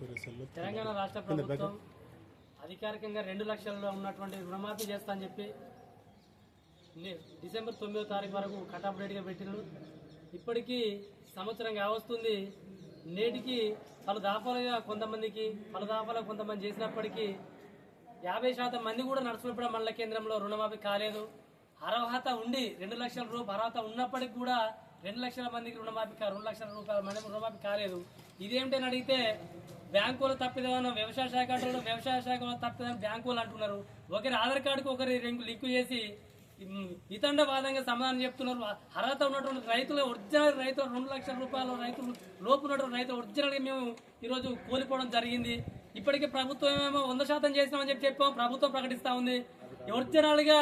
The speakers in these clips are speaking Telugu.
తెలంగాణ రాష్ట్ర ప్రభుత్వం అధికారికంగా రెండు లక్షల్లో ఉన్నటువంటి రుణమాఫీ చేస్తా అని చెప్పి డిసెంబర్ తొమ్మిదో తారీఖు వరకు కటాఫ్ డేట్గా పెట్టిండ్రు ఇప్పటికీ సంవత్సరం కావస్తుంది. నేటికి పలు దాఫలుగా కొంతమందికి పలు దాఫలుగా కొంతమంది చేసినప్పటికీ యాభై శాతం మంది కూడా నరసింహపురం మండల కేంద్రంలో రుణమాఫీ కాలేదు. అర్హత ఉండి రెండు లక్షల రూపాయలు అర్హత ఉన్నప్పటికీ కూడా రెండు లక్షల మందికి రుణమాఫీ రెండు లక్షల రూపాయల మంది రుణమాఫీ కాలేదు. ఇదేమిటని అడిగితే బ్యాంకుల తప్పిదేమన్నా వ్యవసాయ శాఖ అంటున్నారు వ్యవసాయ శాఖ తప్పిదని బ్యాంకులు అంటున్నారు. ఒకరి ఆధార్ కార్డుకు ఒకరి రింకు లింక్ చేసి ఉమ్, వితండవాదంగా సమాధానం చెప్తున్నారు. అర్హత ఉన్నటువంటి రైతులు ఒరిజినల్ రైతులు రెండు లక్షల రూపాయల రైతులు లోపు ఉన్నటువంటి రైతులు ఒరిజినల్గా మేము ఈరోజు కోల్పోవడం జరిగింది. ఇప్పటికే ప్రభుత్వం ఏమో వంద శాతం చేసినామని చెప్పి చెప్పాం. ప్రభుత్వం ప్రకటిస్తూ ఉంది. ఒరిజినల్గా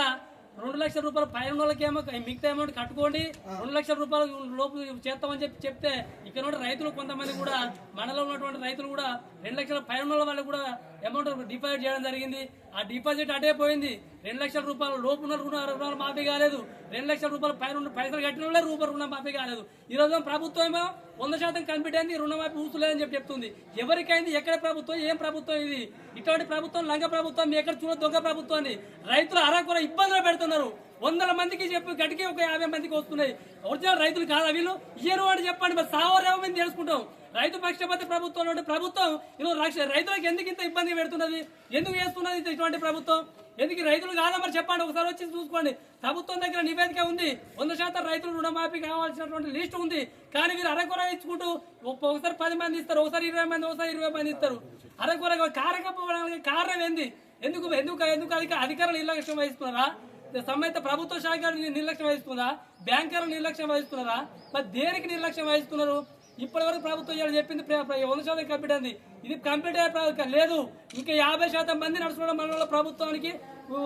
రెండు లక్షల రూపాయలు పైన వాళ్ళకేమో మిగతా అమౌంట్ కట్టుకోండి. రెండు లక్షల రూపాయలు లోపు చేస్తామని చెప్పి చెప్తే ఇక్కడ రైతులు కొంతమంది కూడా మనలో ఉన్నటువంటి రైతులు కూడా రెండు లక్షల పైన ఉన్న వాళ్ళు కూడా అమౌంట్ డిపాజిట్ చేయడం జరిగింది. ఆ డిపాజిట్ అటే పోయింది. రెండు లక్షల రూపాయలు లోపు ఉన్న రుణ రుణాలు మాఫీ కాలేదు. రెండు లక్షల రూపాయలు పైన పైసలు కట్టిన వాళ్ళే రూపాయలు రుణం మాఫీ కాలేదు. ఈ రోజు ప్రభుత్వం ఏమో వంద శాతం కనిపెట్టి అయింది రుణమాఫీ ఊసులేదని చెప్పి చెప్తుంది. ఎవరికైంది ఎక్కడ ప్రభుత్వం ఏం ప్రభుత్వం ఇది? ఇటువంటి ప్రభుత్వం లంగ ప్రభుత్వం ఎక్కడ చూడ దొంగ ప్రభుత్వాన్ని రైతులు అరకొర ఇబ్బందులు పెడుతున్నారు. వందల మందికి చెప్పి గడికి ఒక యాభై మందికి వస్తున్నాయి. ఒరిజినల్ రైతులు కాదా వీళ్ళు? ఇయ్యరు అని చెప్పండి మరి సావరేమో మేము తెలుసుకుంటాం. రైతు పక్షపాత ప్రభుత్వం ప్రభుత్వం ఈరోజు రైతులకు ఎందుకు ఇంత ఇబ్బంది పెడుతున్నది? ఎందుకు చేస్తున్నది ఇటువంటి ప్రభుత్వం? ఎందుకు రైతులు కాదా మరి చెప్పండి ఒకసారి వచ్చి చూసుకోండి. ప్రభుత్వం దగ్గర నివేదిక ఉంది వంద శాతం రైతులు రుణమాఫీ కావాల్సినటువంటి లిస్ట్ ఉంది. కానీ మీరు అరకొర ఇచ్చుకుంటూ ఒకసారి పది మంది ఇస్తారు ఒకసారి ఇరవై మంది ఒకసారి ఇరవై మంది ఇస్తారు. అరకొర కారకపోవడానికి కారణం ఏంది? ఎందుకు ఎందుకు ఎందుకు అధిక అధికారులు నిర్లక్ష్యం వహిస్తున్నారా? సంబంధిత ప్రభుత్వ శాఖ నిర్లక్ష్యం వహిస్తుందా బ్యాంకర్లు నిర్లక్ష్యం వహిస్తున్నారా? మరి దేనికి నిర్లక్ష్యం వహిస్తున్నారు? ఇప్పటివరకు ప్రభుత్వం ఇవాళ చెప్పింది వంద శాతం కంప్లీట్ అంది. ఇది కంప్లీట్ అయ్యే లేదు ఇంకా యాభై శాతం మంది నడుచుకోవడం మన ప్రభుత్వానికి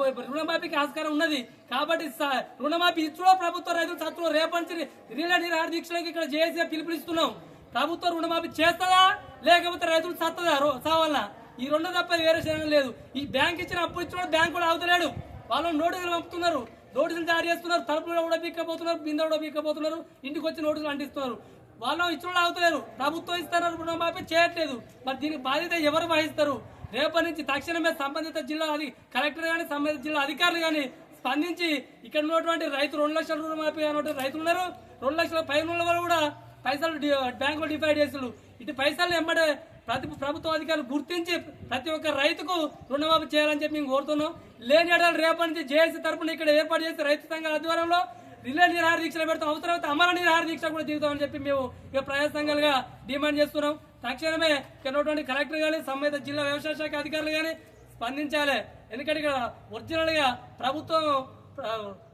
రుణమాఫీకి ఆస్కారం ఉన్నది. కాబట్టి స- రుణమాఫీ ఇచ్చుడో ప్రభుత్వ రైతులు చచ్చుడో రేపటి రీల నిరాహార దీక్షలకు ఇక్కడ చేసే పిలుపునిస్తున్నాం. ప్రభుత్వం రుణమాఫీ చేస్తుందా? లేకపోతే రైతులు సత్తదా? రో- సావాలనా ఈ రెండు తప్ప వేరే శరణం లేదు. ఈ బ్యాంక్ ఇచ్చిన అప్పు ఇచ్చిన బ్యాంక్ కూడా అవుతలేడు వాళ్ళు నోటీసులు పంపుతున్నారు. నోటీసులు జారీ చేస్తున్నారు. తలుపులు కూడా బీక్కపోతున్నారు బిందె కూడా బీక్కపోతున్నారు ఇంటికి వచ్చి నోటీసులు అంటిస్తున్నారు. వాళ్ళు ఇచ్చిన అవుతలేరు. ప్రభుత్వం ఇస్తున్నారు రుణమాఫీ చేయట్లేదు. మరి దీనికి బాధ్యత ఎవరు వహిస్తారు? రేపటి నుంచి తక్షణమే సంబంధిత జిల్లా అది కలెక్టర్ కానీ సంబంధిత జిల్లా అధికారులు కానీ స్పందించి ఇక్కడ ఉన్నటువంటి రైతు రెండు లక్షల రుణమాఫీ అన్నటువంటి రైతులు ఉన్నారు. రెండు లక్షల పైన వాళ్ళు కూడా పైసలు బ్యాంకులో డిఫైడ్ చేస్తున్నారు. ఇటు పైసలు ఎంబడే ప్రతి ప్రభుత్వ అధికారులు గుర్తించి ప్రతి ఒక్క రైతుకు రుణమాఫీ చేయాలని చెప్పి మేము కోరుతున్నాం. లేని ఏడాది రేపటి నుంచి జేఏసీ తరపున ఇక్కడ ఏర్పాటు చేసి రైతు సంఘాల ఆధ్వర్యంలో రిలే నిరాహార దీక్షలు పెడతాం. అవసరమైతే అమర నిరాహార దీక్ష కూడా దిగుతామని చెప్పి మేము ఇక ప్రజా సంఘాలుగా డిమాండ్ చేస్తున్నాం. తక్షణమే ఇక్కడ కలెక్టర్ కానీ సంబంధిత జిల్లా వ్యవసాయ శాఖ అధికారులు కానీ స్పందించాలి. ఎందుకంటే ఇక్కడ ఒరిజినల్గా ప్రభుత్వం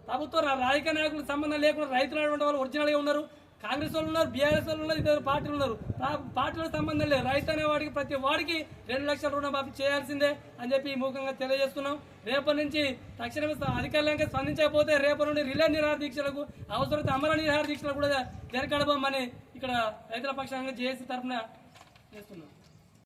ప్రభుత్వ రాజకీయ నాయకులకు సంబంధం లేకుండా రైతులు అనేటువంటి వాళ్ళు ఒరిజినల్గా ఉన్నారు. కాంగ్రెస్ వాళ్ళు ఉన్నారు బీఆర్ఎస్ వాళ్ళు ఉన్నారు ఇద్దరు పార్టీలు ఉన్నారు. పార్టీల పార్టీలకు సంబంధం లేదు. రైతు అనే వాడికి ప్రతి వాడికి రెండు లక్షల రుణమాఫీ చేయాల్సిందే అని చెప్పి ఈ ముఖంగా తెలియజేస్తున్నాం. రేపటి నుంచి తక్షణమే స- అధికారులంగా స్పందించకపోతే రేపటి నుండి రిలే నిరాహార దీక్షలకు అవసరమైతే అమర నిరాహార దీక్షలు కూడా జరగడమని ఇక్కడ రైతుల పక్షంగా జేఏసీ తరఫున చేస్తున్నాం.